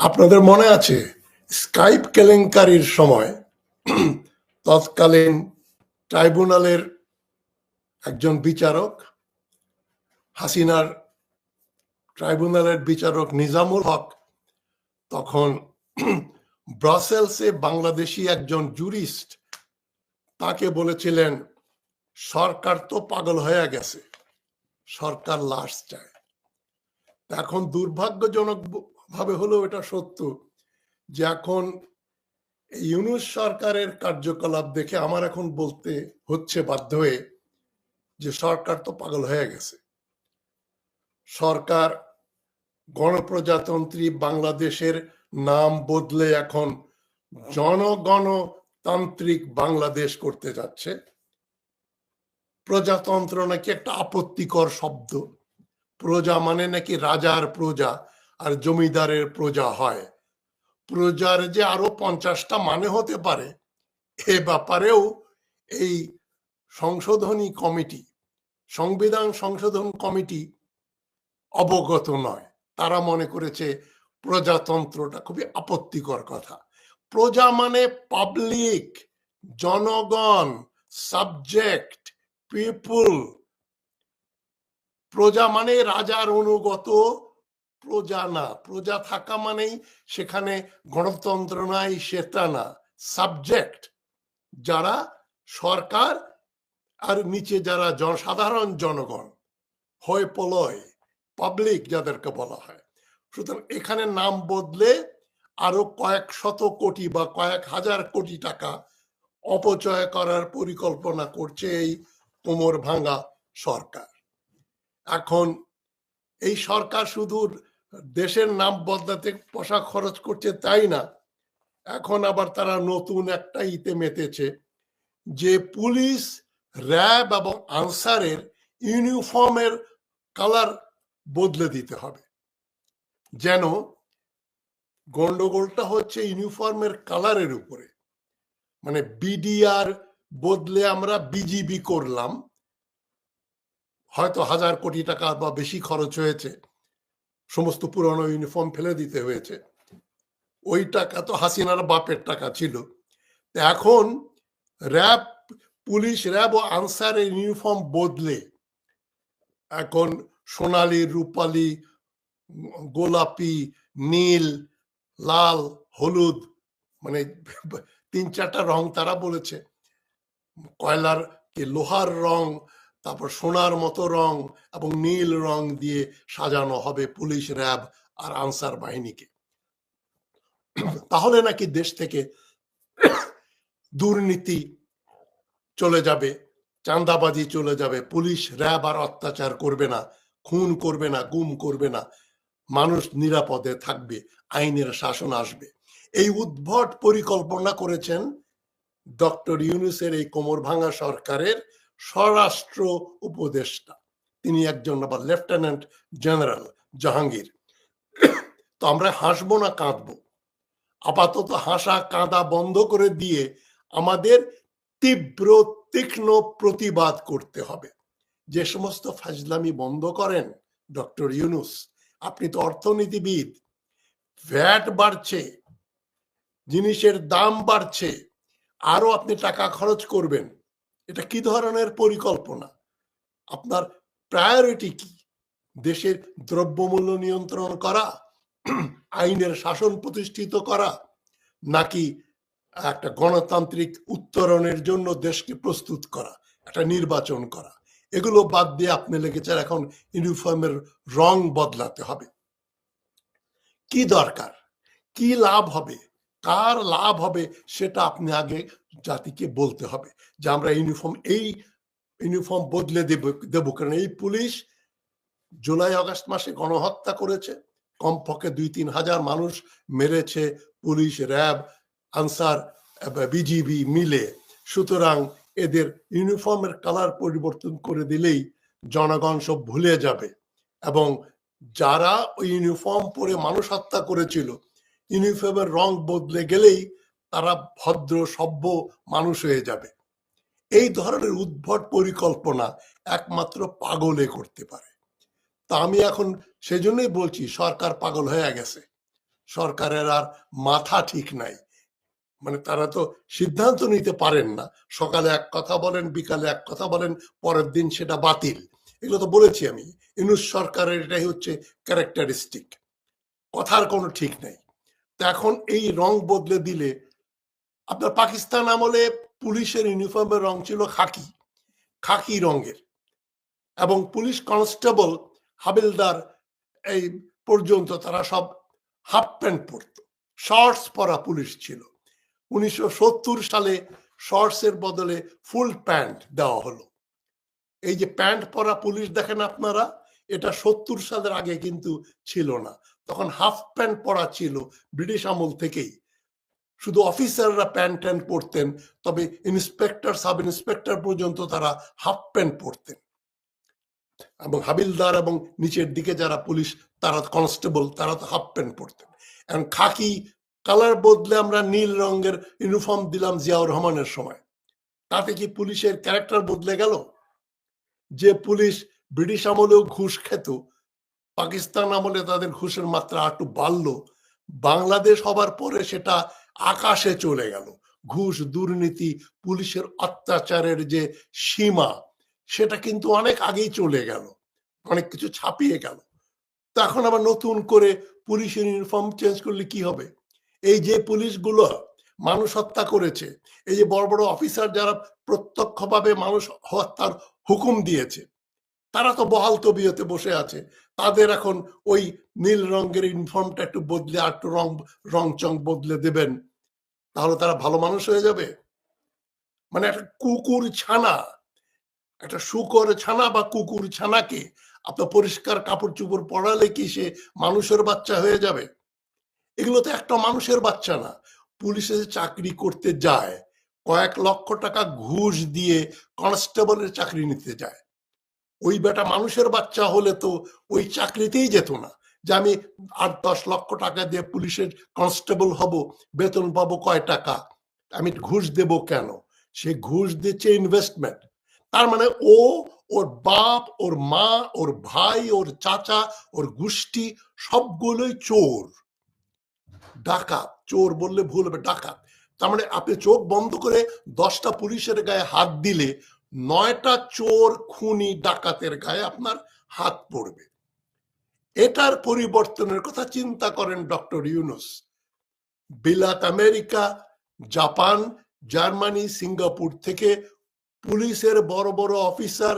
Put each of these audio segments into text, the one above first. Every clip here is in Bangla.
আপনাদের মনে আছে স্কাইপ কেলেঙ্কারির সময় তৎকালীন ট্রাইব্যুনালের একজন বিচারক, হাসিনার ট্রাইব্যুনালের বিচারক নিজামুল হক, তখন ব্রাসেলসে বাংলাদেশি একজন জুরিস্ট তাকে বলেছিলেন, সরকার তো পাগল হয়ে গেছে, সরকার লাশ চায়। এখন দুর্ভাগ্যজনক ভাবে হলেও এটা সত্য যে এখন ইউনুস সরকারের কার্যকলাপ দেখে আমার এখন বলতে হচ্ছে বাধ্য হয়ে যে সরকার তো পাগল হয়ে গেছে। সরকার গণপ্রজাতন্ত্রী বাংলাদেশের নাম বদলে এখন জনগণতান্ত্রিক বাংলাদেশ করতে যাচ্ছে। প্রজাতন্ত্র নাকি একটা আপত্তিকর শব্দ। প্রজা মানে নাকি রাজার প্রজা। আর জমিদারের প্রজা হয়। প্রজার যে আরও পঞ্চাশটা মানে হতে পারে, এ ব্যাপারেও এই সংশোধনী কমিটি, সংবিধান সংশোধন কমিটি অবগত নয়। তারা মনে করেছে প্রজাতন্ত্রটা খুবই আপত্তিকর কথা। প্রজা মানে পাবলিক জনগণ সাবজেক্ট পিপুল প্রজা মানে রাজার অনুগত প্রজা না। প্রজা থাকা মানেই সেখানে গণতন্ত্র নাই, সেটা না। সাবজেক্ট যারা সরকার আর নিচে যারা সাধারণ জনগণ, হয় পলয় পাবলিক যাদেরকে বলা হয়। সুতরাং এখানে নাম বদলে আরও কয়েক শত কোটি বা কয়েক হাজার কোটি টাকা অপচয় করার পরিকল্পনা করছে এই কোমর ভাঙা সরকার। এখন এই সরকার শুধু দেশের নাম বদলাতে পয়সা খরচ করছে তাই না? এখন আবার তারা নতুন একটা ইতে মেতেছে যে পুলিশ, র্যাব এবং আনসারের ইউনিফর্মের কালার বদলে দিতে হবে। যেন গন্ডগোলটা হচ্ছে ইউনিফর্মের কালারের উপরে। মানে বিডিআর বদলে আমরা বিজিবি করলাম। হয়তো হাজার কোটি টাকা বা বেশি খরচ হয়েছে। সমস্ত পুরনো ইউনিফর্ম ফেলে দিতে হয়েছে। ওই টাকা তো হাসিনার বাপের টাকা ছিল। এখন র্যাব পুলিশ র্যাব ও আনসারের ইউনিফর্ম বদলে এখন সোনালি, রূপালি, গোলাপি, নীল, লাল, হলুদ মানে তিন চারটা রং তারা বলেছে। কয়লার কি লোহার রং তারপর সোনার মতো রং এবং নীল রং দিয়ে সাজানো হবে পুলিশ র্যাব আর আনসার বাহিনীকে। তাহলে নাকি দেশ থেকে দুর্নীতি চলে যাবে, চাঁদাবাজি চলে যাবে, পুলিশ র্যাব আর অত্যাচার করবে না, খুন করবে না, গুম করবে না, মানুষ নিরাপদে থাকবে, আইনের শাসন আসবে। এই উদ্ভট পরিকল্পনা করেছেন ডক্টর ইউনুসের এই কোমর ভাঙা সরকারের স্বরাষ্ট্র উপদেষ্টা। তিনি একজন আবার লেফটেন্যান্ট জেনারেল জাহাঙ্গীর। তো আমরা হাসবো না কাঁদবো। আপাতত হাসা কাঁদা বন্ধ করে দিয়ে আমাদের তীব্র, তীক্ষ্ণ প্রতিবাদ করতে হবে। যে সমস্ত ফাজলামি বন্ধ করেন, ডক্টর ইউনুস, আপনি তো অর্থনীতিবিদ। ভ্যাট বাড়ছে, জিনিসের দাম বাড়ছে আরও আপনি টাকা খরচ করবেন। এটা কি ধরনের পরিকল্পনা? আপনার প্রায়োরিটি কি? দেশের দ্রব্যমূল্য নিয়ন্ত্রণ করা, আইনের শাসন প্রতিষ্ঠিত করা, নাকি একটা গণতান্ত্রিক উত্তরণের জন্য দেশকে প্রস্তুত করা, একটা নির্বাচন করা? এগুলো বাদ দিয়ে আপনি লেগেছেন এখন ইউনিফর্মের রং বদলাতে হবে। কি দরকার? কি লাভ হবে? কার লাভ হবে? সেটা আপনি আগে জাতিকে বলতে হবে যে আমরা ইউনিফর্ম এই ইউনিফর্ম বদলে দেব, দেবো। কারণ এই পুলিশ জুলাই, আগস্ট মাসে গণহত্যা করেছে। কমপক্ষে দুই, তিন হাজার মানুষ মেরেছে পুলিশ, র্যাব, আনসার বিজিবি মিলে। সুতরাং এদের ইউনিফর্মের কালার পরিবর্তন করে দিলেই জনগণ সব ভুলে যাবে। এবং যারা ওই ইউনিফর্ম পরে মানুষ হত্যা করেছিল ইউনিফর্মের রং বদলে গেলেই তারা ভদ্র, সভ্য মানুষ হয়ে যাবে। এই ধরনের উদ্ভট পরিকল্পনা একমাত্র পাগলে করতে পারে। তা আমি এখন সেজন্যই বলছি, সরকার পাগল হয়ে গেছে। সরকারের আর মাথা ঠিক নাই। মানে তারা তো সিদ্ধান্ত নিতে পারেন না। সকালে এক কথা বলেন, বিকালে এক কথা বলেন, পরের দিন সেটা বাতিল। এগুলো তো বলেছি আমি। ইনুস সরকারের এটাই হচ্ছে ক্যারেক্টারিস্টিক। কথার কোনো ঠিক নাই। তো এখন এই রং বদলে দিলে আপনার পাকিস্তান আমলে পুলিশের ইউনিফর্মের রং ছিল খাকি খাকি রঙের। এবং পুলিশ কনস্টেবল হাবিলদার এই পর্যন্ত তারা সব হাফ প্যান্ট পরতো। শর্টস পরা পুলিশ ছিল। উনিশশো সত্তর সালে শর্টস এর বদলে ফুল প্যান্ট দেওয়া হলো। এই যে প্যান্ট পরা পুলিশ দেখেন আপনারা, এটা সত্তর সালের আগে কিন্তু ছিল না। তখন হাফ প্যান্ট পরা ছিল ব্রিটিশ আমল থেকেই। শুধু অফিসাররা প্যান্ট ট্যান্ট পরতেন, তবে ইন্সপেক্টর, সাব ইন্সপেক্টর পর্যন্ত তারা হাফ প্যান্ট পরতেন। এবং হাবিলদার এবং নিচের দিকে যারা পুলিশ, তারা কনস্টেবল, তারা তো হাফ প্যান্ট পরতেন। এখন খাকি কালার বদলে আমরা নীল রঙের ইউনিফর্ম দিলাম জিয়াউর রহমানের সময়। তাতে কি পুলিশের ক্যারেক্টার বদলে গেল? যে পুলিশ ব্রিটিশ আমলেও ঘুষ খেত, পাকিস্তান আমলে তাদের ঘুষের মাত্রা একটু বাড়লো, বাংলাদেশ হবার পরে সেটা আকাশে চলে গেল। ঘুষ, দুর্নীতি, পুলিশের অত্যাচারের যে সীমা, সেটা কিন্তু অনেক আগেই চলে গেল। অনেক কিছু ছাপিয়ে গেল। তো এখন আবার নতুন করে পুলিশের ইউনিফর্ম চেঞ্জ করলে কি হবে? এই যে পুলিশগুলো মানুষ হত্যা করেছে, এই যে বড় বড় অফিসার যারা প্রত্যক্ষভাবে মানুষ হত্যার হুকুম দিয়েছে, তারা তো বহাল তবিয়তে বসে আছে। তাদের এখন ওই নীল রঙের ইউনিফর্মটা একটু বদলে আর একটু রং রং চং বদলে দেবেন। তাহলে তারা ভালো মানুষ হয়ে যাবে। মানে একটা কুকুর ছানা, একটা শুকর ছানা বা কুকুর ছানাকে আপনার পরিষ্কার কাপড় চুপড় পড়ালে কি সে মানুষের বাচ্চা হয়ে যাবে? এগুলো তো একটা মানুষের বাচ্চা না। পুলিশে চাকরি করতে যায়, কয়েক লক্ষ টাকা ঘুষ দিয়ে কনস্টেবলের চাকরি নিতে যায়। ওই বেটা মানুষের বাচ্চা হলে তো ওই চাকরিতেই যেত না। যে আমি আট, দশ লক্ষ টাকা দিয়ে পুলিশের কনস্টেবল হব, বেতন পাবো কয় টাকা? আমি ঘুষ দেব কেন? সে ঘুষ দিচ্ছে ইনভেস্টমেন্ট তার মানে ও, ওর বাপ, ওর মা, ওর ভাই, ওর চাচা, ওর গোষ্ঠী সবগুলোই চোর। ডাকাত। চোর বললে ভুল হবে, ডাকাত। তার মানে আপনি চোখ বন্ধ করে দশটা পুলিশের গায়ে হাত দিলে নয়টা চোর খুনি ডাকাতের গায়ে আপনার হাত পড়বে। এটার পরিবর্তনের কথা চিন্তা করেন ডক্টর ইউনুস। বিলাত আমেরিকা, জাপান, জার্মানি, সিঙ্গাপুর থেকে পুলিশের বড় বড় অফিসার,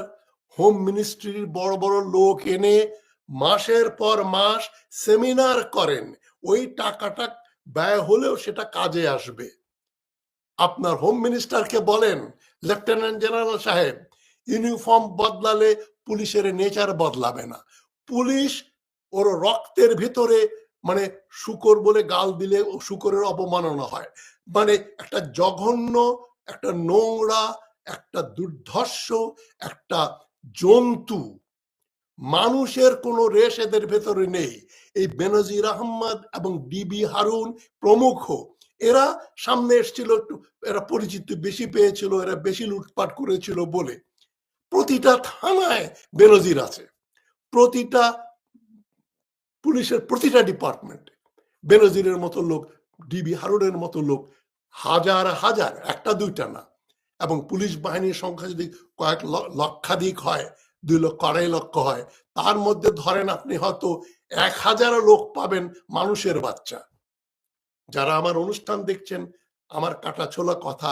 হোম মিনিস্ট্রির বড় বড় লোক এনে মাসের পর মাস সেমিনার করেন। ওই টাকাটা ব্যয় হলেও সেটা কাজে আসবে। আপনার হোম মিনিস্টারকে বলেন লেফটেন্যান্ট জেনারেল সাহেব ইউনিফর্ম বদলালে পুলিশের নেচার বদলাবে না। পুলিশ ওর রক্তের ভিতরে মানে শুকর বলে গাল দিলে ও শুকরের অপমাননা হয়। মানে একটা জঘন্য, একটা নোংরা, একটা দুর্ধর্ষ, একটা জন্তু। মানুষের কোনো রেশ এদের ভেতরে নেই। এই বেনজির আহম্মদ এবং ডিবি হারুন প্রমুখ এরা সামনে এসেছিল একটু, এরা পরিচিতি বেশি পেয়েছিল, এরা বেশি লুটপাট করেছিল বলে। প্রতিটা থানায় বেনজির আছে। প্রতিটা পুলিশের প্রতিটা ডিপার্টমেন্টে বেনজিরের মতো লোক, ডিবি হারুনের মতো লোক, হাজার হাজার, একটা দুইটা না। এবং পুলিশ বাহিনীর সংখ্যা যদি কয়েক লক্ষাধিক হয়, দুই লক্ষ, আড়াই লক্ষ হয়, তার মধ্যে ধরেন আপনি হয়তো এক হাজার লোক পাবেন মানুষের বাচ্চা। যারা আমার অনুষ্ঠান দেখছেন, আমার কাটা ছোলা কথা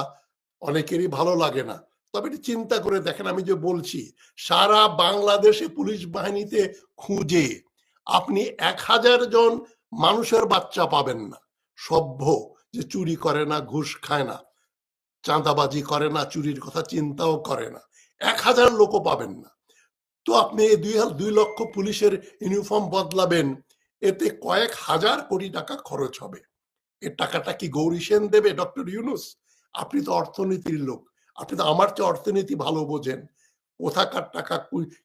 অনেকেরই ভালো লাগে না। তবে চিন্তা করে দেখেন আমি যে বলছি, সারা বাংলাদেশে পুলিশ বাহিনীতে খুঁজে আপনি এক হাজার জন মানুষের বাচ্চা পাবেন না। সভ্য যে চুরি করে না, ঘুষ খায় না, চাঁদাবাজি করে না, চুরির কথা চিন্তাও করে না, এক হাজার লোকও পাবেন না। তো আপনি এই দুই দুই লক্ষ পুলিশের ইউনিফর্ম বদলাবেন, এতে কয়েক হাজার কোটি টাকা খরচ হবে। এর টাকাটা কি গৌরী সেন দেবে? ডক্টর ইউনুস? আপনি তো অর্থনীতির লোক। আপনি তো আমার চেয়ে অর্থনীতি ভালো বোঝেন। কোথাকার টাকা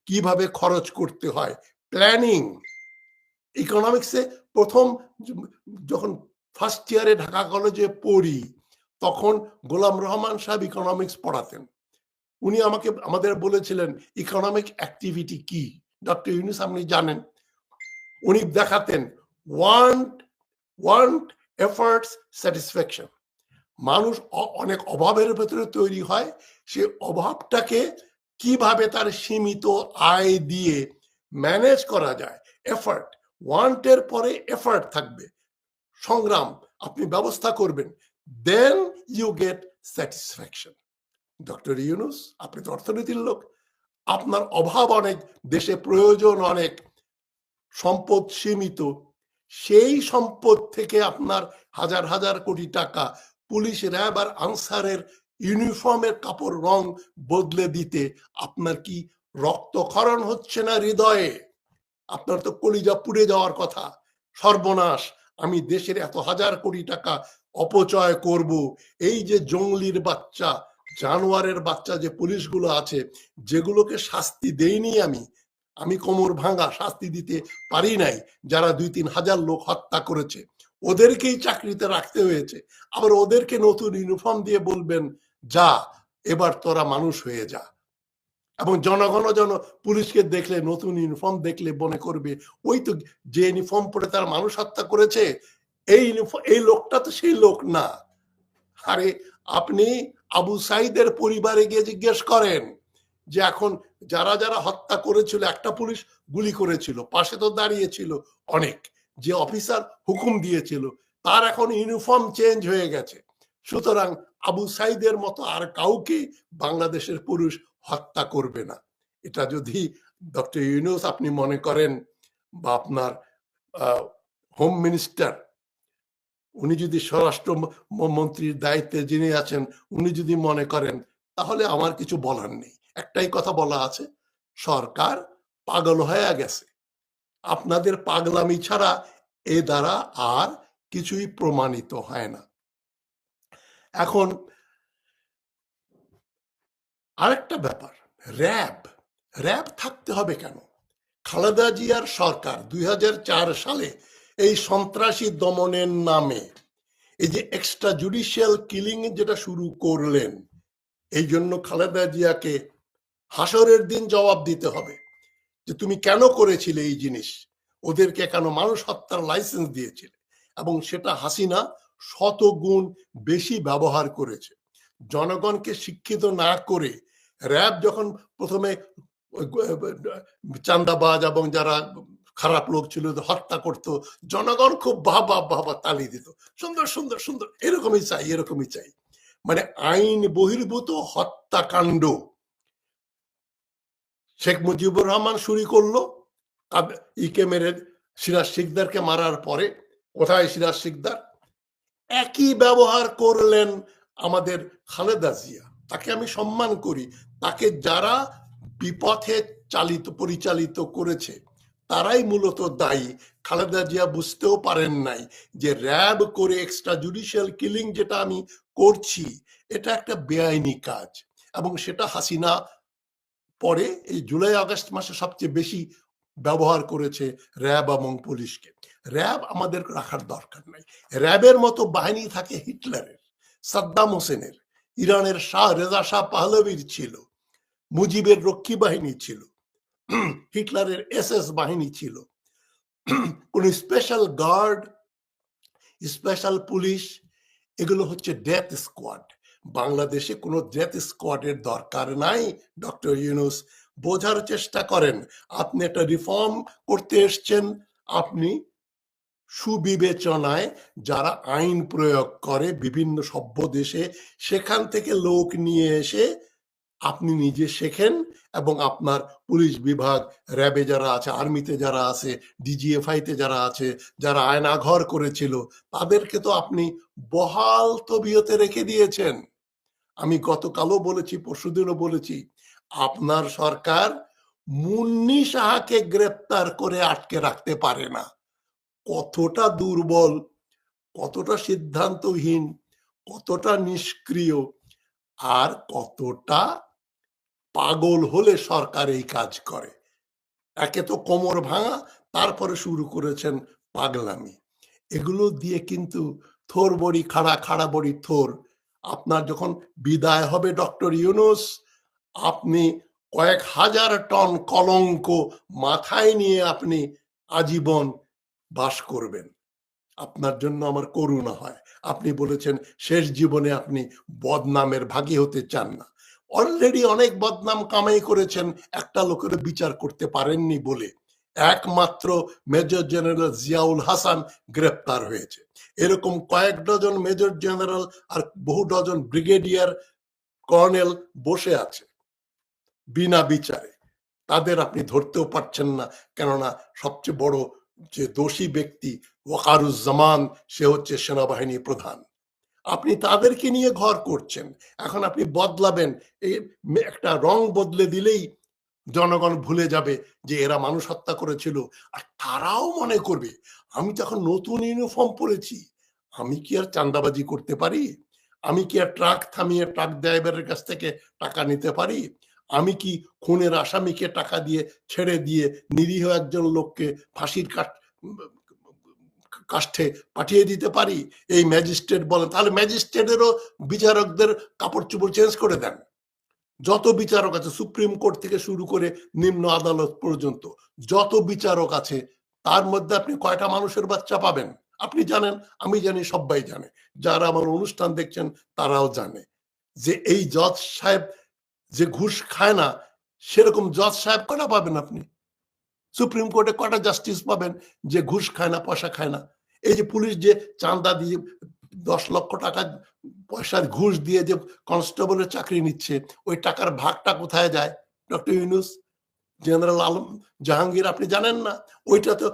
কীভাবে খরচ করতে হয়? প্ল্যানিং। ইকোনমিক্সে প্রথম যখন ফার্স্ট ইয়ারে ঢাকা কলেজে পড়ি, তখন গোলাম রহমান সাহেব ইকোনমিক্স পড়াতেন। উনি আমাকে, আমাদের বলেছিলেন, ইকোনমিক অ্যাক্টিভিটি কি? ডক্টর ইউনুস আপনি জানেন। উনি দেখাতেন, ওয়ান্ট ওয়ান্ট এফার্টস স্যাটিসফ্যাকশন মানুষ অনেক অভাবের ভেতরে তৈরি হয়, সে অভাবটাকে কীভাবে তার সীমিত আয় দিয়ে ম্যানেজ করা যায়? এফার্ট ওয়ান্টের পরে এফার্ট থাকবে। সংগ্রাম, আপনি ব্যবস্থা করবেন। Then you get satisfaction doctor Yunus, আপনি তো অর্থনীতির লোক। আপনার অভাব অনেক, দেশে প্রয়োজন অনেক, সম্পদ সীমিত। সেই সম্পদ থেকে আপনার হাজার হাজার কোটি টাকা পুলিশ র্যাব আর আনসারের ইউনিফর্মের কাপড় রং বদলে দিতে আপনার কি রক্তক্ষরণ হচ্ছে না হৃদয়ে? আপনার তো কলিজা পুড়ে যাওয়ার কথা। সর্বনাশ, আমি দেশের এত হাজার কোটি টাকা অপচয় করব। এই যে জঙ্গলির বাচ্চা, জানোয়ারের বাচ্চা যে পুলিশগুলো আছে, যেগুলোকে শাস্তি দেইনি আমি আমি কোমর ভাঙা শাস্তি দিতে পারি নাই, যারা দুই তিন হাজার লোক হত্যা করেছে। ওদেরকেই চাকরিতে রাখতে হয়েছে। আবার ওদেরকে নতুন ইউনিফর্ম দিয়ে বলবেন, যা, এবার তোরা মানুষ হয়ে যা। এবং জনগণ যেন পুলিশকে দেখলে, নতুন ইউনিফর্ম দেখলে মনে করবে, ওই তো যে ইউনিফর্ম পরে তার মানুষ হত্যা করেছে, এই ইউনিফর্ম এই লোকটা তো সেই লোক না। আরে, আপনি আবু সাইদের পরিবারে গিয়ে জিজ্ঞেস করেন যে এখন যারা যারা হত্যা করেছিল, একটা পুলিশ গুলি করেছিল, পাশে তো দাঁড়িয়েছিল অনেক। যে অফিসার হুকুম দিয়েছিল, তার এখন ইউনিফর্ম চেঞ্জ হয়ে গেছে। সুতরাং আবু সাইদের মতো আর কাউকে বাংলাদেশের পুরুষ হত্যা করবে না। এটা যদি ডক্টর ইউনুস আপনি মনে করেন বা আপনার হোম মিনিস্টার, উনি যদি স্বরাষ্ট্র মন্ত্রীর দায়িত্বে যিনি আছেন, উনি যদি মনে করেন, তাহলে আমার কিছু বলার নেই। একটাই কথা বলা আছে, সরকার পাগল হয়ে গেছে। আপনাদের পাগলামি ছাড়া এ দ্বারা আর কিছুই প্রমাণিত হয় না। এখন আরেকটা ব্যাপার, র্যাব র্যাব থাকতে হবে কেন? খালেদা জিয়ার সরকার দুই হাজার চার সালে এই সন্ত্রাসী দমনের নামে এই যে এক্সট্রা জুডিশিয়াল কিলিং যেটা শুরু করলেন, এই জন্য খালেদা জিয়াকে হাসরের দিন জবাব দিতে হবে যে তুমি কেন করেছিলে এই জিনিস? ওদেরকে কেন মানুষ হত্যার লাইসেন্স দিয়েছিলে? এবং সেটা হাসিনা শত গুণ বেশি ব্যবহার করেছে। জনগণকে শিক্ষিত না করে র্যাব যখন প্রথমে চান্দাবাজ এবং যারা খারাপ লোক ছিল হত্যা করত, জনগণ খুব বাবা বাবা তালি দিত। সুন্দর সুন্দর সুন্দর, এরকমই চাই এরকমই চাই। মানে আইন বহির্ভূত হত্যাকাণ্ড। শেখ মুজিবুর রহমান শুরু করল। ইকে মেরে সিরাজ শিকদারকে মারার পরে কোথায় সিরাজ শিকদার? একই ব্যবহার করলেন আমাদের খালেদা জিয়া। তাকে আমি সম্মান করি। তাকে যারা বিপথে চালিত, পরিচালিত করেছে, তারাই মূলত দায়ী। খালেদা জিয়া বুঝতেও পারেন নাই যে র্যাব করে এক্সট্রা জুডিশিয়াল কিলিং যেটা আমি করছি, এটা একটা বেআইনি কাজ। এবং সেটা হাসিনা পরে এই জুলাই, আগস্ট মাসে সবচেয়ে বেশি ব্যবহার করেছে র্যাব এবং পুলিশকে। র্যাব আমাদের রাখার দরকার নাই। র্যাবের মতো বাহিনী থাকে হিটলারের, সাদ্দাম হোসেনের। ইরানের শাহ রেজা শাহ পাহলবির ছিল, মুজিবের রক্ষী বাহিনী ছিল, হিটলারের এস এস বাহিনী ছিল। কোন স্পেশাল গার্ড স্পেশাল পুলিশ, এগুলো হচ্ছে ডেথ স্কোয়াড বাংলাদেশে কোনো ডেথ স্কোয়াডের দরকার নাই ডক্টর ইউনুস বোঝার চেষ্টা করেন, আপনি একটা রিফর্ম করতে এসছেন, আপনি সুবিবেচনায় যারা আইন প্রয়োগ করে বিভিন্ন সভ্য দেশে, সেখান থেকে লোক নিয়ে এসে আপনি নিজে শেখেন এবং আপনার পুলিশ বিভাগ, র্যাবে যারা আছে, আর্মিতে যারা আছে ডিজিএফআই তে যারা আছে, যারা আয়নাঘর করেছিল, তাদেরকে তো আপনি বহাল তবিয়তে রেখে দিয়েছেন। আমি গতকালও বলেছি, পরশুদিনও বলেছি, আপনার সরকার মুন্নি সাহাকে গ্রেপ্তার করে আটকে রাখতে পারে না। কতটা দুর্বল, কতটা সিদ্ধান্তহীন, কতটা নিষ্ক্রিয় আর কতটা পাগল হলে সরকার এই কাজ করে। একে তো কোমর ভাঙা, তারপরে শুরু করেছেন পাগলামি। এগুলো দিয়ে কিন্তু থোর বড়ি, খাড়া খাড়া বড়ি থোর আপনার যখন বিদায় হবে ডক্টর ইউনুস, আপনি কয়েক হাজার টন কলঙ্ক মাথায় নিয়ে আপনি আজীবন বাস করবেন। আপনার জন্য আমার করুণা হয়। আপনি বলেছেন, শেষ জীবনে আপনি বদনামের ভাগী হতে চান না। অলরেডি অনেক বদনাম কামাই করেছেন, একটা লোকের বিচার করতে পারেননি বলে। একমাত্র মেজর জেনারেল জিয়াউল হাসান গ্রেপ্তার হয়েছে। এরকম কয়েক ডজন মেজর জেনারেল আর বহু ডজন ব্রিগেডিয়ার কর্নেল বসে আছে বিনা বিচারে। তাদের আপনি ধরতেও পারছেন না, কেননা সবচেয়ে বড় যে দোষী ব্যক্তি ওয়াকারুজ্জামান, সে হচ্ছে সেনাবাহিনী প্রধান। আপনি তাদেরকে নিয়ে ঘর করছেন। এখন আপনি বদলাবেন। এই একটা রং বদলে দিলেই জনগণ ভুলে যাবে যে এরা মানুষ হত্যা করেছিল। আর তারাও মনে করবে, আমি তখন নতুন ইউনিফর্ম পরেছি, আমি কি আর চান্দাবাজি করতে পারি? আমি কি আর ট্রাক থামিয়ে ট্রাক ড্রাইভারের কাছ থেকে টাকা নিতে পারি? আমি কি খুনের আসামিকে টাকা দিয়ে ছেড়ে দিয়ে নিরীহ একজন লোককে ফাঁসির কাঠ, কাষ্ঠে পাঠিয়ে দিতে পারি? এই ম্যাজিস্ট্রেট বলে তাহলে ম্যাজিস্ট্রেটেরও বিচারকদের কাপড় চোপড় চেঞ্জ করে দেন। যত বিচারক আছে, সুপ্রিম কোর্ট থেকে শুরু করে নিম্ন আদালত পর্যন্ত যত বিচারক আছে, তার মধ্যে আপনি কয়টা মানুষের বাচ্চা পাবেন? আপনি জানেন? আমি জানি, সবাই জানে। যারা আমার অনুষ্ঠান দেখছেন, তারাও জানে। যে এই জজ সাহেব যে ঘুষ খায় না, সেরকম জজ সাহেব কটা পাবেন আপনি? সুপ্রিম কোর্টে কটা জাস্টিস পাবেন যে ঘুষ খায় না, পয়সা খায় না? এই যে পুলিশ যে চাঁদা দিয়ে দশ লক্ষ টাকা পয়সার ঘুষ দিয়ে যে কনস্টেবলের চাকরি নিচ্ছে, ওই টাকার ভাগটা কোথায় যায়? ডক্টর ইউনুস, জেনারেল আলম জাহাঙ্গীর, আপনি জানেন না? ওইটা তো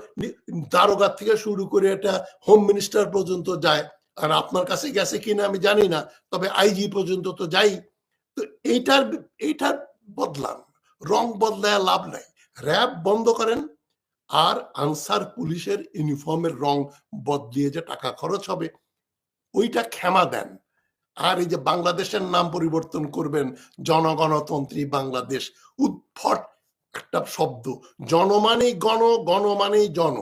দারোগার থেকে শুরু করে এটা হোম মিনিস্টার পর্যন্ত যায়। আর আপনার কাছে গেছে কিনা আমি জানি না, তবে আইজি পর্যন্ত তো যাই। তো এইটার এইটার বদলান। রং বদলায় লাভ নাই। র্যাব বন্ধ করেন আর আনসার পুলিশের ইউনিফর্মের রং বদলিয়ে যে টাকা খরচ হবে ওইটা ক্ষমা দেন। আর এই যে বাংলাদেশের নাম পরিবর্তন করবেন, জনগণতন্ত্রী বাংলাদেশ উদ্ভট একটা শব্দ। জনমানেই গণ, গণমানেই জন।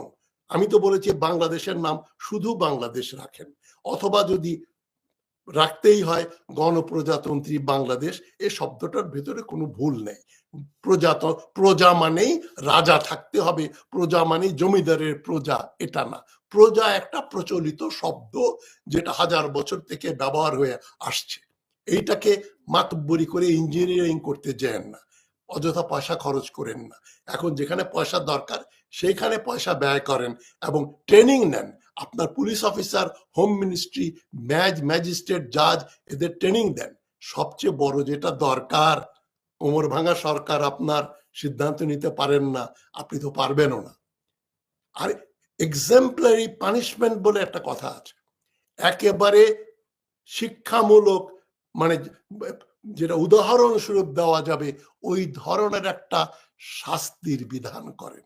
আমি তো বলেছি বাংলাদেশের নাম শুধু বাংলাদেশ রাখেন। অথবা যদি রাখতেই হয় গণপ্রজাতন্ত্রী বাংলাদেশ এই শব্দটার ভেতরে কোনো ভুল নেই। প্রজাত, প্রজা মানেই রাজা থাকতে হবে। প্রজা মানেই জমিদারের প্রজা, এটা না। প্রজা একটা প্রচলিত শব্দ যেটা হাজার বছর থেকে ব্যবহার হয়ে আসছে। এইটাকে মাতব্বরি করে ইঞ্জিনিয়ারিং করতে যেন না, অযথা পয়সা খরচ করেন না। এখন যেখানে পয়সা দরকার, সেইখানে পয়সা ব্যয় করেন এবং ট্রেনিং নেন। আপনার police officer home ministry madge magistrate জাজ এদের ট্রেনিং দেন। সবচেয়ে বড় যেটা দরকার কোমর ভাঙা সরকার আপনার সিদ্ধান্ত নিতে পারেন না, আপনি তো পারবেনও না। আর এক্সাম্পলারি পানিশমেন্ট বলে একটা কথা আছে। একেবারে শিক্ষামূলক মানে যেটা উদাহরণস্বরূপ দেওয়া যাবে, ওই ধরনের একটা শাস্তির বিধান করেন।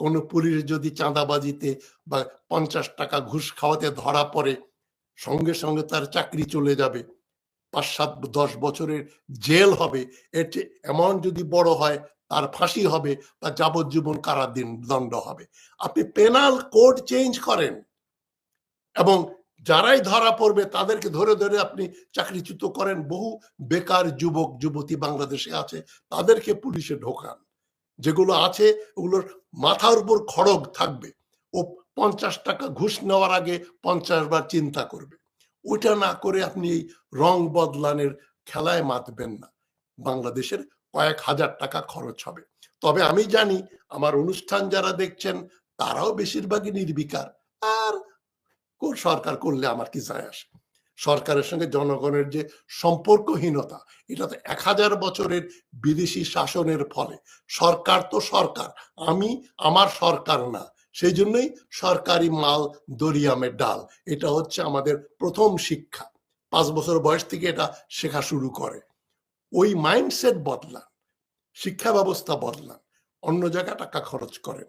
কোন পুলিশ যদি চাঁদাবাজিতে বা পঞ্চাশ টাকা ঘুষ খাওয়াতে ধরা পড়ে, সঙ্গে সঙ্গে তার চাকরি চলে যাবে, পাঁচ সাত দশ বছরের জেল হবে, এর এমন যদি বড় হয় তার ফাঁসি হবে বা যাবজ্জীবন কারাদিন দণ্ড হবে। আপনি পেনাল কোড চেঞ্জ করেন এবং যারাই ধরা পড়বে তাদেরকে ধরে ধরে আপনি চাকরিচ্যুত করেন। বহু বেকার যুবক, যুবতী বাংলাদেশে আছে, তাদেরকে পুলিশে ঢোকান। যেগুলো আছে ওগুলোর মাথার উপর খড়গ থাকবে। ও পঞ্চাশ টাকা ঘুষ নেওয়ার আগে পঞ্চাশ বার চিন্তা করবে। ওটা না করে আপনি এই রং বদলানের খেলায় মাতবেন না। বাংলাদেশের কয়েক হাজার টাকা খরচ হবে। তবে আমি জানি আমার অনুষ্ঠান যারা দেখছেন, তারাও বেশিরভাগই নির্বিকার। আর সরকার করলে আমার কি যায় আসে? সরকারের সঙ্গে জনগণের যে সম্পর্কহীনতা, এটা তো এক হাজার বছরের বিদেশি শাসনের ফলে। সরকার তো সরকার, আমি আমার সরকার না। সেই জন্যই সরকারি মাল দরিয়ামের ডাল। এটা হচ্ছে আমাদের প্রথম শিক্ষা। পাঁচ বছর বয়স থেকে এটা শেখা শুরু করে। ওই মাইন্ডসেট বদলান, শিক্ষা ব্যবস্থা বদলান, অন্য জায়গায় টাকা খরচ করেন।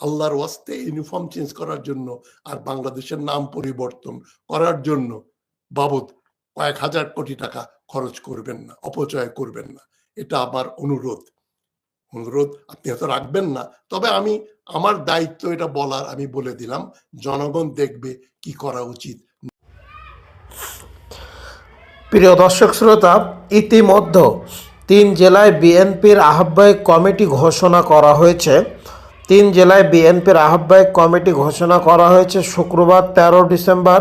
আল্লাহর ওয়াস্তে ইউনিফর্ম চেঞ্জ করার জন্য আর বাংলাদেশের নাম পরিবর্তন করার জন্য বাবদ কয়েক হাজার কোটি টাকা খরচ করবেন না, অপচয় করবেন না। এটা আমার অনুরোধ। অনুরোধ, আপনি হয়তো রাখবেন না, তবে আমি, আমার দায়িত্ব এটা বলার আমি বলে দিলাম, জনগণ দেখবে কি করা উচিত। প্রিয় দর্শক শ্রোতা, ইতিমধ্যে তিন জেলায় বিএনপির আহ্বায়ক কমিটি ঘোষণা করা হয়েছে। তিন জেলায় বিএনপির আহ্বায়ক কমিটি ঘোষণা করা হয়েছে। শুক্রবার তেরো ডিসেম্বর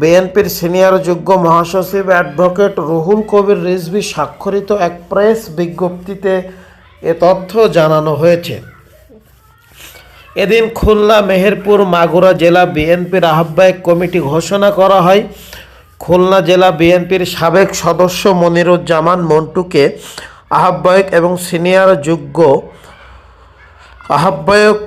বিএনপির সিনিয়র যোগ্য মহাসচিব অ্যাডভোকেট রুহুল কবির রিজভি স্বাক্ষরিত এক প্রেস বিজ্ঞপ্তিতে এ তথ্য জানানো হয়েছে। এদিন খুলনা, মেহেরপুর, মাগুরা জেলা বিএনপির আহ্বায়ক কমিটি ঘোষণা করা হয়। খুলনা জেলা বিএনপির সাবেক সদস্য মনিরুজ্জামান মন্টুকে আহ্বায়ক এবং সিনিয়র যুগ্ম আহ্বায়ক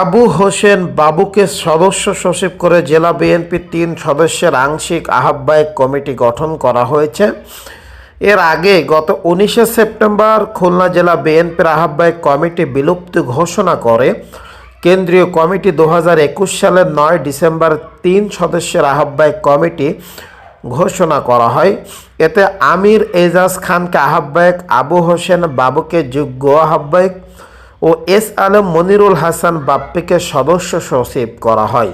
আবু হোসেন বাবুকে সদস্য সচিব করে জেলা বিএনপির তিন সদস্যের আংশিক আহ্বায়ক কমিটি গঠন করা হয়েছে। এর আগে গত উনিশে সেপ্টেম্বর খুলনা জেলা বিএনপির আহ্বায়ক কমিটি বিলুপ্তি ঘোষণা করে। কেন্দ্রীয় কমিটি দু হাজার একুশ সালের নয় ডিসেম্বর তিন সদস্যের আহ্বায়ক কমিটি ঘোষণা করা হয়। এতে আমির এজাজ খানকে আহ্বায়ক আবু হোসেন বাবুকে যোগ্য আহ্বায়ক ও এস আলম মনিরুল হাসান বাপ্পিকে সদস্য সচিব করা হয়।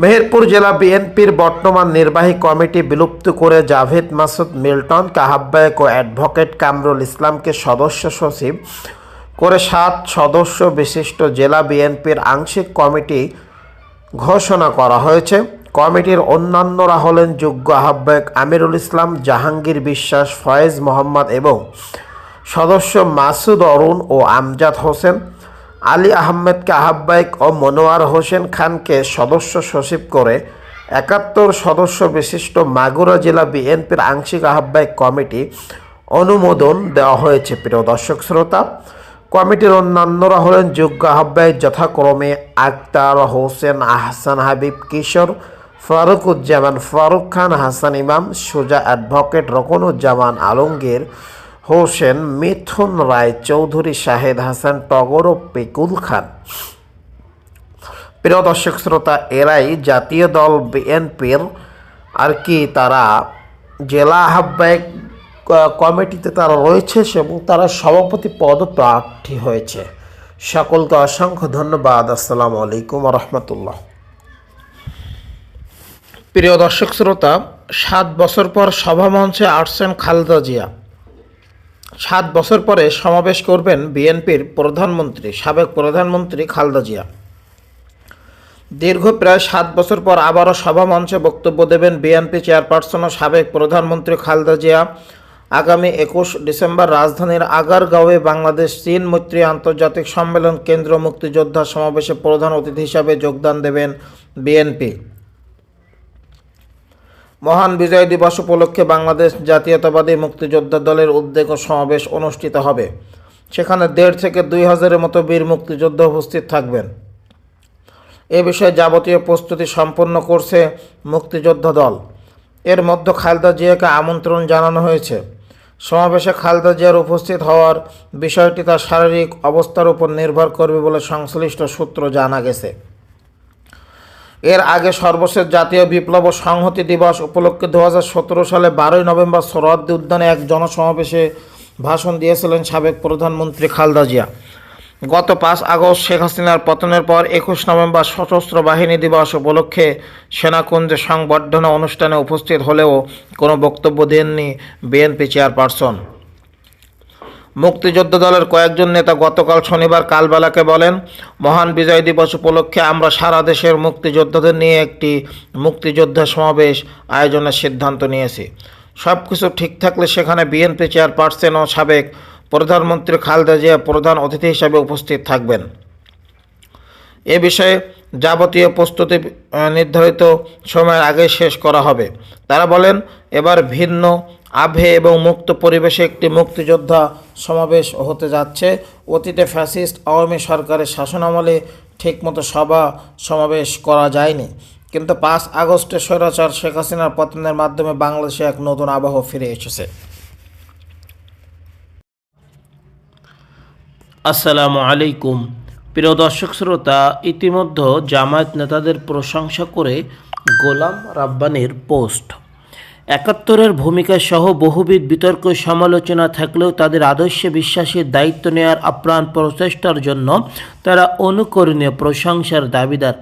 মেহেরপুর জেলা বিএনপির বর্তমান নির্বাহী কমিটি বিলুপ্ত করে জাভেদ মাসুদ মিল্টনকে আহ্বায়ক ও অ্যাডভোকেট কামরুল ইসলামকে সদস্য সচিব করে সাত সদস্য বিশিষ্ট জেলা বিএনপির আংশিক কমিটি ঘোষণা করা হয়েছে। কমিটির অন্যান্যরা হলেন যোগ্য আহ্বায়ক আমিরুল ইসলাম, জাহাঙ্গীর বিশ্বাস, ফয়েজ মোহাম্মদ এবং সদস্য মাসুদ অরুণ ও আমজাদ হোসেন। আলী আহমেদকে আহ্বায়ক ও মনোয়ার হোসেন খানকে সদস্য সচিব করে একাত্তর সদস্য বিশিষ্ট মাগুরা জেলা বিএনপির আংশিক আহ্বায়ক কমিটি অনুমোদন দেওয়া হয়েছে। প্রিয় দর্শক শ্রোতা, কমিটির অন্যান্যরা হলেন যোগ্য আহ্বায়ক যথাক্রমে আক্তার হোসেন, আহসান হাবিব, কিশোর ফারুকুজ্জামান, ফারুক খান, হাসান ইমাম, সুজা অ্যাডভোকেট রকনুজ্জামান আলমগীর, হোসেন মিথুন রায়, চৌধুরী শাহেদ হাসান, টগর ও পেকুল খান। প্রিয় দর্শক শ্রোতা, এরাই জাতীয় দল বিএনপির। আর কি, তারা জেলা আহ্বায়ক কমিটিতে তারা রয়েছে এবং তারা সভাপতি পদ প্রার্থী হয়েছে। সকলকে অসংখ্য ধন্যবাদ। আসসালামু আলাইকুম রহমতুল্লাহ। প্রিয় দর্শক শ্রোতা, সাত বছর পর সভামঞ্চে আসছেন খালেদা জিয়া। সাত বছর পরে সমাবেশ করবেন বিএনপির প্রধানমন্ত্রী, সাবেক প্রধানমন্ত্রী খালেদা জিয়া। দীর্ঘ প্রায় সাত বছর পর আবারও সভা মঞ্চে বক্তব্য দেবেন বিএনপি চেয়ারপারসন ও সাবেক প্রধানমন্ত্রী খালেদা জিয়া। আগামী একুশ ডিসেম্বর রাজধানীর আগারগাঁওয়ে বাংলাদেশ চীন মৈত্রী আন্তর্জাতিক সম্মেলন কেন্দ্র মুক্তিযোদ্ধা সমাবেশে প্রধান অতিথি হিসাবে যোগদান দেবেন বিএনপি। মহান বিজয় দিবস উপলক্ষে বাংলাদেশ জাতীয়তাবাদী মুক্তিযোদ্ধা দলের উদ্যোগ ও সমাবেশ অনুষ্ঠিত হবে। সেখানে দেড় থেকে দুই হাজারের মতো বীর মুক্তিযোদ্ধা উপস্থিত থাকবেন। এ বিষয়ে যাবতীয় প্রস্তুতি সম্পন্ন করছে মুক্তিযোদ্ধা দল। এর মধ্যে খালেদা জিয়াকে আমন্ত্রণ জানানো হয়েছে। সমাবেশে খালেদা জিয়ার উপস্থিত হওয়ার বিষয়টি তার শারীরিক অবস্থার উপর নির্ভর করবে বলে সংশ্লিষ্ট সূত্র জানা গেছে। এর আগে সর্বশেষ জাতীয় বিপ্লব ও সংহতি দিবস উপলক্ষে দু হাজার সতেরো সালে বারোই নভেম্বর সরোয়ার্দী উদ্যানে এক জনসমাবেশে ভাষণ দিয়েছিলেন সাবেক প্রধানমন্ত্রী খালদা জিয়া। গত পাঁচ আগস্ট শেখ হাসিনার পতনের পর একুশ নভেম্বর সশস্ত্র বাহিনী দিবস উপলক্ষে সেনাকুঞ্জে সংবর্ধনা অনুষ্ঠানে উপস্থিত হলেও কোনো বক্তব্য দেননি বিএনপি চেয়ারপারসন। মুক্তিযোদ্ধা দলের কয়েকজন নেতা গতকাল শনিবার কালবেলাকে বলেন, মহান বিজয় দিবস উপলক্ষে আমরা সারা দেশের মুক্তিযোদ্ধাদের নিয়ে একটি মুক্তিযোদ্ধা সমাবেশ আয়োজনের সিদ্ধান্ত নিয়েছি। সব কিছু ঠিক থাকলে সেখানে বিএনপি চেয়ারপারসন ও সাবেক প্রধানমন্ত্রী খালেদা জিয়া প্রধান অতিথি হিসাবে উপস্থিত থাকবেন। এ বিষয়ে যাবতীয় প্রস্তুতি নির্ধারিত সময়ের আগে শেষ করা হবে। তারা বলেন, এবার ভিন্ন আভে এবং মুক্ত পরিবেশে একটি মুক্তিযোদ্ধা সমাবেশ হতে যাচ্ছে। অতীতে ফ্যাসিস্ট আওয়ামী সরকারের শাসনামলে ঠিকমতো সভা সমাবেশ করা যায়নি। কিন্তু পাঁচ আগস্টে স্বৈরাচার শেখ হাসিনার পতনের মাধ্যমে বাংলাদেশে এক নতুন আবহ ফিরে এসেছে। আসসালামু আলাইকুম। প্রিয় দর্শক শ্রোতা, ইতিমধ্যে জামায়াত নেতাদের প্রশংসা করে গোলাম রাব্বানির পোস্ট। একাত্তরের ভূমিকা সহ বহুবিধ বিতর্ক সমালোচনা থাকলেও তাদের আদর্শে বিশ্বাসের দায়িত্ব নেওয়ার আপ্রাণ প্রচেষ্টার জন্য তারা অনুকরণীয় প্রশংসার দাবিদার।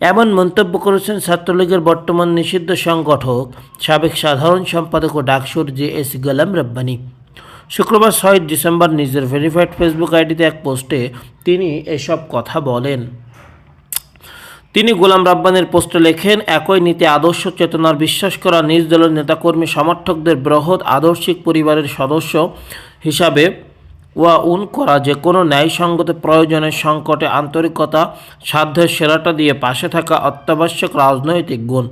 এমন মন্তব্য করেছেন ছাত্রলীগের বর্তমান নিষিদ্ধ সংগঠক, সাবেক সাধারণ সম্পাদক ও ডাকসুর জে এস গোলাম রব্বানি। শুক্রবার ছয় ডিসেম্বর নিজের ভেরিফাইড ফেসবুক আইডিতে এক পোস্টে তিনি এসব কথা বলেন। তিনি গোলাম রাব্বানের পোস্টে লেখেন, একই নীতি আদর্শ চেতনার বিশ্বাস করা নিজ দলের নেতাকর্মী সমর্থকদের বৃহৎ আদর্শিক পরিবারের সদস্য হিসাবে ওয়া উন করা যে কোনো ন্যায়সঙ্গত প্রয়োজনের সংকটে আন্তরিকতা, সাধ্যের সেরাটা দিয়ে পাশে থাকা অত্যাবশ্যক রাজনৈতিক গুণ।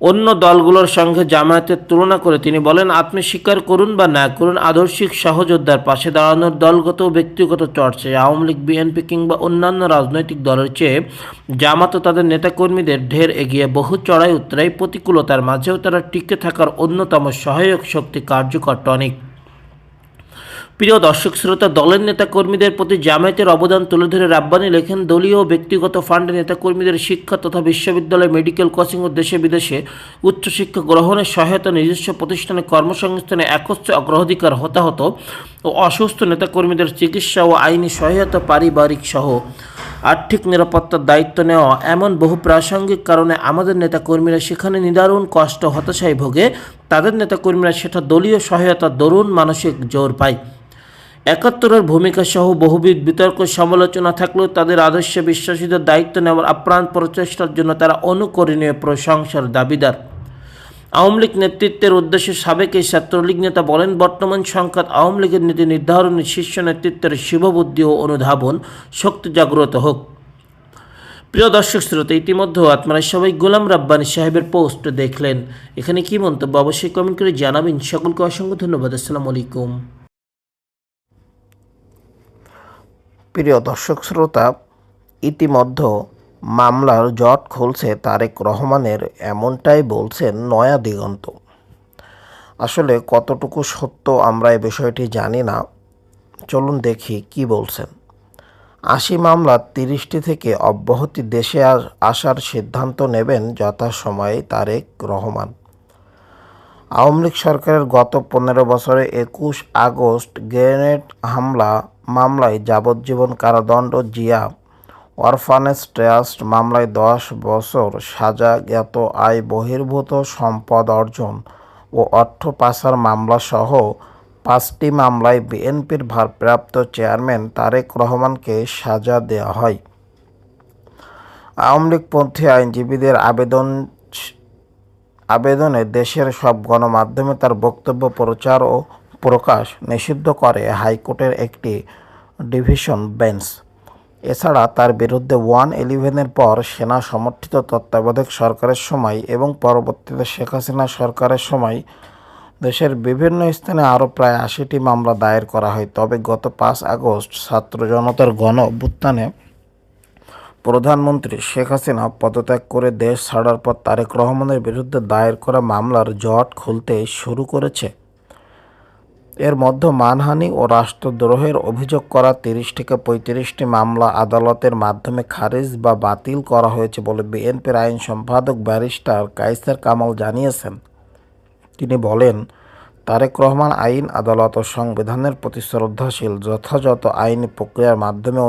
অন্য দলগুলোর সঙ্গে জামায়াতের তুলনা করে তিনি বলেন, আপনি স্বীকার করুন বা না করুন, আদর্শিক সহযোদ্ধার পাশে দাঁড়ানোর দলগত ও ব্যক্তিগত চর্চায় আওয়ামী লীগ, বিএনপি কিংবা অন্যান্য রাজনৈতিক দলের চেয়ে জামাত ও তাদের নেতাকর্মীদের ঢের এগিয়ে বহু চড়াই উত্তরাই প্রতিকূলতার মাঝেও তারা টিকে থাকার অন্যতম সহায়ক শক্তি কার্যকর টনিক। প্রিয় দর্শক শ্রোতা, দলের নেতাকর্মীদের প্রতি জামায়াতের অবদান তুলে ধরে রাব্বানি লেখেন, দলীয় ব্যক্তিগত ফান্ডে নেতাকর্মীদের শিক্ষা তথা বিশ্ববিদ্যালয় মেডিকেল কোচিং ও দেশে বিদেশে উচ্চশিক্ষা গ্রহণের সহায়তা নিজস্ব প্রতিষ্ঠানে কর্মসংস্থানে একত্রে অগ্রাধিকার, হতাহত ও অসুস্থ নেতাকর্মীদের চিকিৎসা ও আইনি সহায়তা পারিবারিক সহ আর্থিক নিরাপত্তার দায়িত্ব নেওয়া এমন বহু প্রাসঙ্গিক কারণে আমাদের নেতাকর্মীরা সেখানে নিদারুণ কষ্ট, হতাশায় ভোগে। তাদের নেতাকর্মীরা সেটা দলীয় সহায়তা দরুণ মানসিক জোর পায়। একাত্তরের ভূমিকা সহ বহুবিধ বিতর্ক, সমালোচনা থাকলেও তাদের আদর্শে বিশ্বাসীদের দায়িত্ব নেওয়ার আপ্রাণ প্রচেষ্টার জন্য তারা অনুকরণীয় প্রশংসার দাবিদার। আওয়ামী লীগ নেতৃত্বের উদ্দেশ্যে সাবেক এই ছাত্রলীগ নেতা বলেন, বর্তমান সংখ্যাত আওয়ামী লীগের নীতি নির্ধারণে শীর্ষ নেতৃত্বের শিববুদ্ধি ও অনুধাবন শক্তি জাগ্রত হোক। প্রিয় দর্শক শ্রোতা ইতিমধ্যে আপনারা সবাই গোলাম রাব্বানি সাহেবের পোস্ট দেখলেন। এখানে কি মন্তব্য? অবশ্যই কমেন্ট করে জানাবেন। সকলকে অসংখ্য ধন্যবাদ। আসসালামু আলাইকুম। প্রিয় দর্শক শ্রোতা, ইতিমধ্যে মামলার জট খুলছে তারেক রহমানের, এমনটাই বলছেন নয়া দিগন্ত। আসলে কতটুকু সত্য আমরা এই বিষয়টি জানি না। চলুন দেখি কি বলছেন। আশি মামলার তিরিশটি থেকে অব্যাহতি দেশে আসার সিদ্ধান্ত নেবেন যথাসময়ে তারেক রহমান। আওয়ামী লীগ সরকারের গত পনেরো বছরে একুশ আগস্ট গ্রেনেড হামলা মামলায় যাবজ্জীবন কারাদণ্ড, জিয়া অরফানেজ ট্রাস্ট মামলায় দশ বছর সাজা জ্ঞাত আয় বহির্ভূত সম্পদ অর্জন ও অর্থ পাচার মামলাসহ পাঁচটি মামলায় বিএনপির ভারপ্রাপ্ত চেয়ারম্যান তারেক রহমানকে সাজা দেওয়া হয়। আওয়ামী লীগপন্থী আইনজীবীদের আবেদন আবেদনে দেশের সব গণমাধ্যমে তার বক্তব্য, প্রচার ও প্রকাশ নিষিদ্ধ করে হাইকোর্টের একটি ডিভিশন বেঞ্চ। এছাড়া তার বিরুদ্ধে ওয়ান ইলেভেনের পর সেনা সমর্থিত তত্ত্বাবধায়ক সরকারের সময় এবং পরবর্তীতে শেখ হাসিনা সরকারের সময় দেশের বিভিন্ন স্থানে আরও প্রায় আশিটি মামলা দায়ের করা হয়। তবে গত পাঁচ আগস্ট ছাত্র জনতার গণ অভ্যুত্থানে প্রধানমন্ত্রী শেখ হাসিনা পদত্যাগ করে দেশ ছাড়ার পর তারেক রহমানের বিরুদ্ধে দায়ের করা মামলার জট খুলতে শুরু করেছে। এর মধ্যে মানহানি ও রাষ্ট্রদ্রোহের অভিযোগ করা তিরিশ থেকে পঁয়ত্রিশটি মামলা আদালতের মাধ্যমে খারিজ বা বাতিল করা হয়েছে বলে বিএনপির আইন সম্পাদক ব্যারিস্টার কাইসার কামাল জানিয়েছেন। তিনি বলেন, তারেক রহমান আইন, আদালত ও সংবিধানের প্রতি শ্রদ্ধাশীল যথাযথ আইনি প্রক্রিয়ার মাধ্যমে